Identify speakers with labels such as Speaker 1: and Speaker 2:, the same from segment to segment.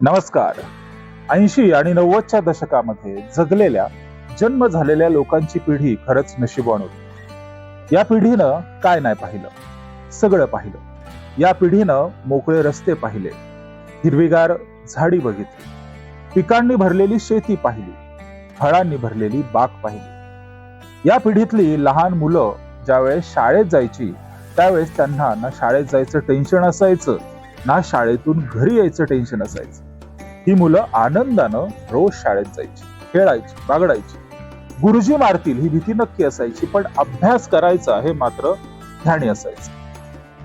Speaker 1: नमस्कार. ऐंशी आणि नव्वदच्या दशकामध्ये जगलेल्या जन्म झालेल्या लोकांची पिढी खरंच नशिबवान होती. या पिढीनं काय नाही पाहिलं? सगळं पाहिलं. या पिढीनं मोकळे रस्ते पाहिले. हिरवीगार झाडी बघितली. पिकांनी भरलेली शेती पाहिली. फळांनी भरलेली बाग पाहिली. या पिढीतली लहान मुलं ज्यावेळेस शाळेत जायची त्यावेळेस त्यांना ना शाळेत जायचं टेन्शन असायचं ना शाळेतून घरी यायचं टेन्शन असायचं. ही मुलं आनंदानं रोज शाळेत जायची खेळायची बागडायची. गुरुजी मारतील ही भीती नक्की असायची पण अभ्यास करायचा हे मात्र ध्यानी असायचं.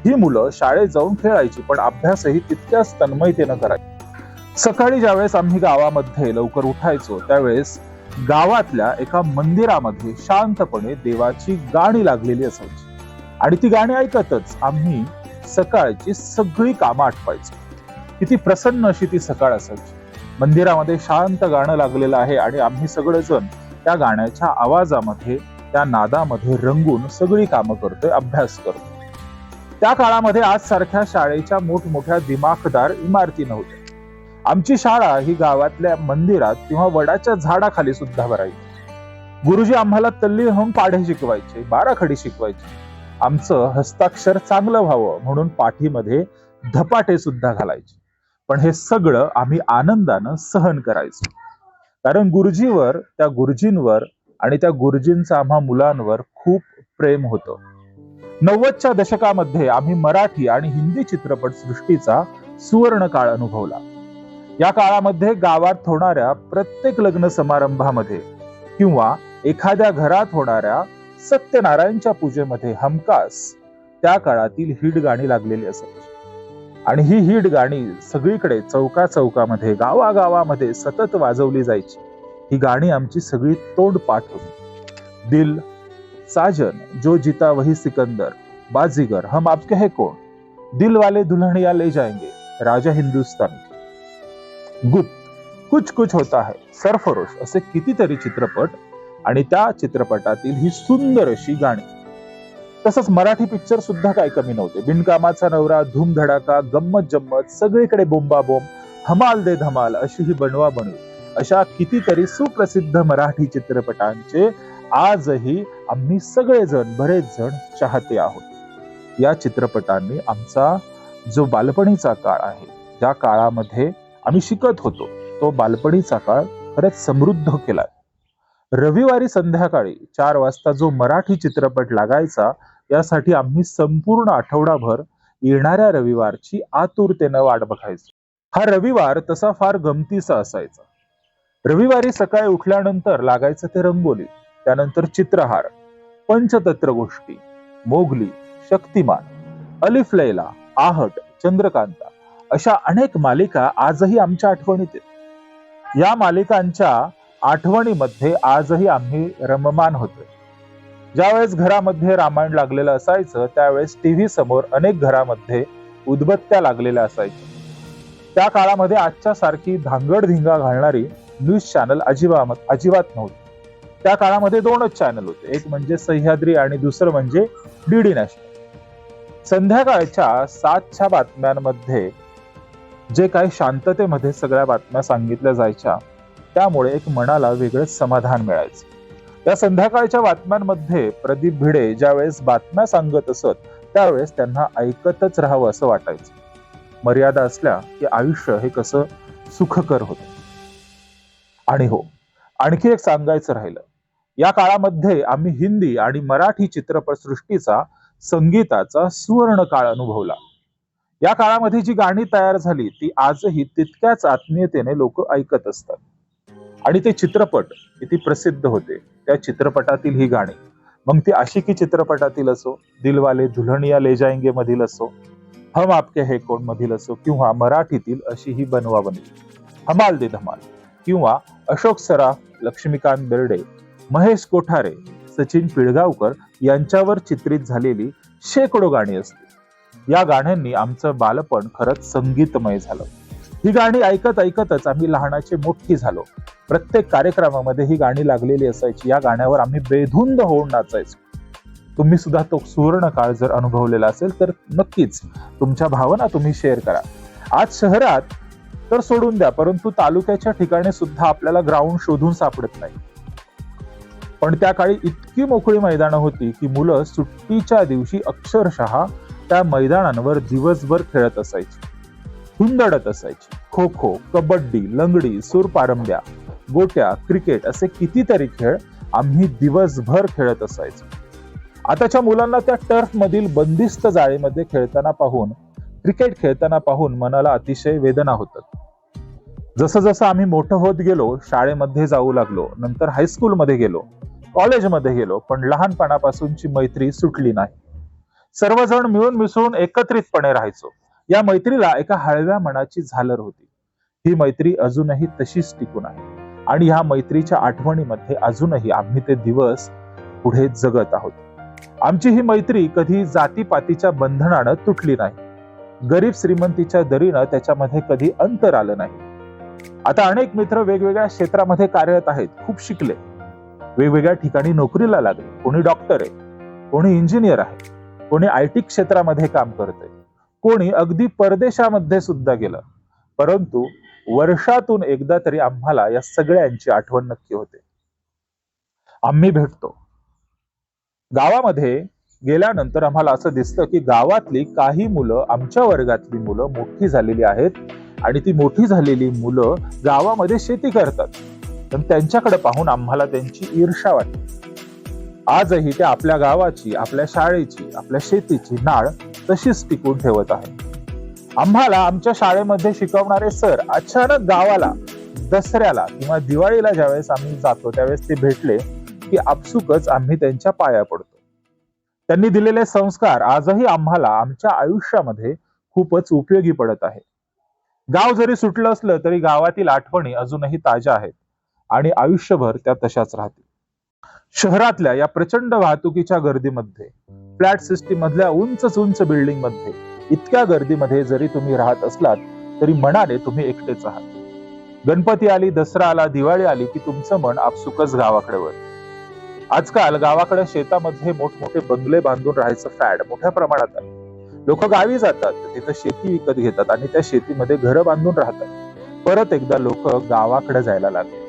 Speaker 1: ही मुलं शाळेत जाऊन खेळायची पण अभ्यासही तितक्याच तन्मयतेनं करायची. सकाळी ज्यावेळेस आम्ही गावामध्ये लवकर उठायचो त्यावेळेस गावातल्या एका मंदिरामध्ये शांतपणे देवाची गाणी लागलेली असायची. आणि ती गाणी ऐकतच आम्ही सकाळची सगळी कामं आटपायचो. किती प्रसन्न अशी ती सकाळ असायची. मंदिरामध्ये शांत गाणं लागलेलं आहे आणि आम्ही सगळेजण त्या गाण्याच्या आवाजामध्ये त्या नादामध्ये रंगून सगळी कामं करतोय अभ्यास करतोय. त्या काळामध्ये आज सारख्या शाळेच्या मोठमोठ्या दिमाखदार इमारती नव्हत्या. आमची शाळा ही गावातल्या मंदिरात किंवा वडाच्या झाडाखाली सुद्धा भरायची. गुरुजी आम्हाला तल्ली होऊन पाढे शिकवायचे बाराखडी शिकवायचे. आमचं हस्ताक्षर चांगलं व्हावं म्हणून पाठीमध्ये धपाटे सुद्धा घालायचे. पण हे सगळं आम्ही आनंदानं सहन करायचो. कारण गुरुजीवर त्या गुरुजींवर आणि त्या गुरुजींचं आम्हा मुलांवर खूप प्रेम होतं. नव्वदच्या दशकामध्ये आम्ही मराठी आणि हिंदी चित्रपट सृष्टीचा सुवर्ण काळ अनुभवला. या काळामध्ये गावात होणाऱ्या प्रत्येक लग्न समारंभामध्ये किंवा एखाद्या घरात होणाऱ्या सत्यनारायणच्या पूजेमध्ये हमखास त्या काळातील हिट गाणी लागलेली असायची. आणि ही हिट गाणी सगळीकडे चौका चौकामध्ये गावागावामध्ये सतत वाजवली जायची. ही गाणी आमची सगळी तोंड पाठ होती दिल साजन जो जिता वही सिकंदर बाजीगर हम आपके है कोण? दिल वाले दुल्हनिया ले जाएंगे राजा हिंदुस्तान. गुत कुछ कुछ होता है सरफरोश असे कितीतरी चित्रपट आणि त्या चित्रपटातील ही सुंदर अशी गाणी. तसंच मराठी पिक्चर सुद्धा काय कमी नव्हते. बिनकामाचा नवरा धूमधडाका गंमत जम्मत सगळीकडे बोंबाबोंब हमाल दे धमाल अशी ही बनवा बनवी. अशा कितीतरी सुप्रसिद्ध मराठी चित्रपटांचे आजही आम्ही सगळेजण बरेच जण चाहते आहोत. या चित्रपटांनी आमचा जो बालपणीचा काळ आहे ज्या काळामध्ये आम्ही शिकत होतो तो बालपणीचा काळ खरंच समृद्ध केला रविवारी संध्याकाळी चार वाजता जो मराठी चित्रपट लागायचा यासाठी आम्ही संपूर्ण आठवडाभर येणाऱ्या रविवारची आतुरतेनं वाट बघायचो. हा रविवार तसा फार गमतीचा असायचा. रविवारी सकाळी उठल्यानंतर लागायचं ते रंगोली त्यानंतर चित्रहार पंचतत्र गोष्टी मोगली शक्तिमान अलिफ लैला आहट चंद्रकांता अशा अनेक मालिका आजही आमच्या आठवणीत आहेत. या मालिकांच्या आठवणीमध्ये आजही आम्ही रममान होतोय. ज्यावेळेस घरामध्ये रामायण लागलेलं असायचं त्यावेळेस टीव्ही समोर अनेक घरामध्ये उदबत्त्या लागलेल्या असायच्या. त्या काळामध्ये आजच्या सारखी धांगडधिंगा घालणारी न्यूज चॅनल अजिबात अजिबात नव्हती. त्या काळामध्ये दोनच चॅनल होते एक म्हणजे सह्याद्री आणि दुसरं म्हणजे डीडी नॅशनल. संध्याकाळच्या सातच्या बातम्यांमध्ये जे काही शांततेमध्ये सगळ्या बातम्या सांगितल्या जायच्या त्यामुळे एक मनाला वेगळंच समाधान मिळायचं. या संध्याकाळच्या बातम्यांमध्ये प्रदीप भिडे ज्यावेळेस बातम्या सांगत असत त्यावेळेस त्यांना ऐकतच राहावं असं वाटायचं. मर्यादा असल्या की आयुष्य हे कसं सुखकर होत. आणि हो आणखी एक सांगायचं राहिलं. या काळामध्ये आम्ही हिंदी आणि मराठी चित्रपट सृष्टीचा संगीताचा सुवर्ण काळ अनुभवला. या काळामध्ये जी गाणी तयार झाली ती आजही तितक्याच आत्मीयतेने लोक ऐकत असतात. आणि ते चित्रपट किती प्रसिद्ध होते त्या चित्रपटातील ही गाणी. मग ती आशिकी चित्रपटातील असो दिलवाले दुल्हनिया ले जाएंगे मधील असो हम आपके हे कोण मधील असो किंवा मराठीतील अशी ही बनवा हमाल दे धमाल. किंवा अशोक सराफ लक्ष्मीकांत बेर्डे महेश कोठारे सचिन पिळगावकर यांच्यावर चित्रित झालेली शेकडो गाणी असतील. या गाण्यांनी आमचं बालपण खरंच संगीतमय झालं. ही गाणी ऐकत ऐकतच आम्ही लहानाचे मोठी झालो. प्रत्येक कार्यक्रमामध्ये ही गाणी लागलेली असायची. या गाण्यावर आम्ही बेधुंद होऊन नाचायचो. तुम्ही सुद्धा तो सुवर्ण काळ जर अनुभवलेला असेल तर नक्कीच तुमच्या भावना तुम्ही शेअर करा. आज शहरात तर सोडून द्या परंतु तालुक्याच्या ठिकाणी सुद्धा आपल्याला ग्राउंड शोधून सापडत नाही. पण त्या काळी इतकी मोकळी मैदानं होती की मुलं सुट्टीच्या दिवशी अक्षरशः त्या मैदानांवर दिवसभर खेळत असायची. हुंदडत असायची. खो खो कबड्डी लंगडी सूरपारंब्या गोट्या क्रिकेट असे कितीतरी खेळ आम्ही दिवसभर खेळत असायचो. आताच्या मुलांना त्या टर्फ मधील बंदिस्त जाळीमध्ये खेळताना पाहून क्रिकेट खेळताना पाहून मनाला अतिशय वेदना होतात. जसं जसं आम्ही मोठं होत गेलो शाळेमध्ये जाऊ लागलो नंतर हायस्कूलमध्ये गेलो कॉलेजमध्ये गेलो पण लहानपणापासूनची मैत्री सुटली नाही. सर्वजण मिळून मिसळून एकत्रितपणे राहायचो. या मैत्रीला एका हळव्या मनाची झालर होती. ही मैत्री अजूनही तशीच टिकून आहे. आणि ह्या मैत्रीच्या आठवणीमध्ये अजूनही आम्ही ते दिवस पुढे जगत आहोत. आमची ही मैत्री कधी जातीपातीच्या बंधनानं तुटली नाही. गरीब श्रीमंतीच्या दरीनं त्याच्यामध्ये कधी अंतर आलं नाही. आता अनेक मित्र वेगवेगळ्या क्षेत्रामध्ये कार्यरत आहेत खूप शिकले. वेगवेगळ्या ठिकाणी नोकरीला लागले. कोणी डॉक्टर आहे कोणी इंजिनियर आहे कोणी आय टी क्षेत्रामध्ये काम करतंय. कोणी अगदी परदेशामध्ये सुद्धा गेलं. परंतु वर्षातून एकदा तरी आम्हाला या सगळ्यांची आठवण नक्की होते. आम्ही भेटतो. गावामध्ये गेल्यानंतर आम्हाला असं दिसतं की गावातली काही मुलं आमच्या वर्गातली मुलं मोठी झालेली आहेत आणि ती मोठी झालेली मुलं गावामध्ये शेती करतात. पण त्यांच्याकडे पाहून आम्हाला त्यांची ईर्षा वाटते. आजही ते आपल्या गावाची आपल्या शाळेची आपल्या शेतीची नाळ तशीच टिकून ठेवत आहे. आम्हाला आमच्या शाळेमध्ये शिकवणारे सर अचानक गावाला दसऱ्याला किंवा दिवाळीला ज्यावेळेस आम्ही जातो त्यावेळेस ते भेटले की आपसुकच आम्ही त्यांच्या पाया पडतो. त्यांनी दिलेले संस्कार आजही आम्हाला आमच्या आयुष्यामध्ये खूपच उपयोगी पडत आहे. गाव जरी सुटलं असलं तरी गावातील आठवणी अजूनही ताज्या आहेत आणि आयुष्यभर त्या तशाच राहतील. शहरातल्या या प्रचंड वाहतुकीच्या गर्दीमध्ये फ्लॅट सिस्टीम मधल्या उंच उंच बिल्डिंगमध्ये इतक्या गर्दीमध्ये जरी तुम्ही राहत असलात तरी मनाने तुम्ही एकटेच आहात. गणपती आली दसरा आला दिवाळी आली की तुमचं मन आपसुकच गावाकडे वळतं. आजकाल गावाकडे शेतामध्ये मोठमोठे बंगले बांधून राहायचं फॅड मोठ्या प्रमाणात आहे. लोक गावी जातात तिथं शेती विकत घेतात आणि त्या शेतीमध्ये घरं बांधून राहतात. परत एकदा लोक गावाकडे जायला लागले.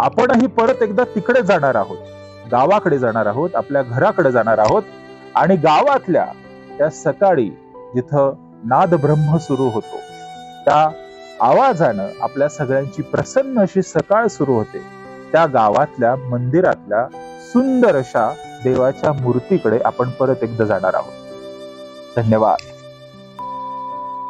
Speaker 1: आपणही परत एकदा तिकडे जाणार आहोत. गावाकडे जाणार आहोत आपल्या घराकडे जाणार आहोत आणि गावातल्या त्या सकाळी जिथं नाद ब्रह्म सुरू होतो त्या आवाजानं आपल्या सगळ्यांची प्रसन्न अशी सकाळ सुरू होते. त्या गावातल्या मंदिरातल्या सुंदर अशा देवाच्या मूर्तीकडे आपण परत एकदा जाणार आहोत. धन्यवाद.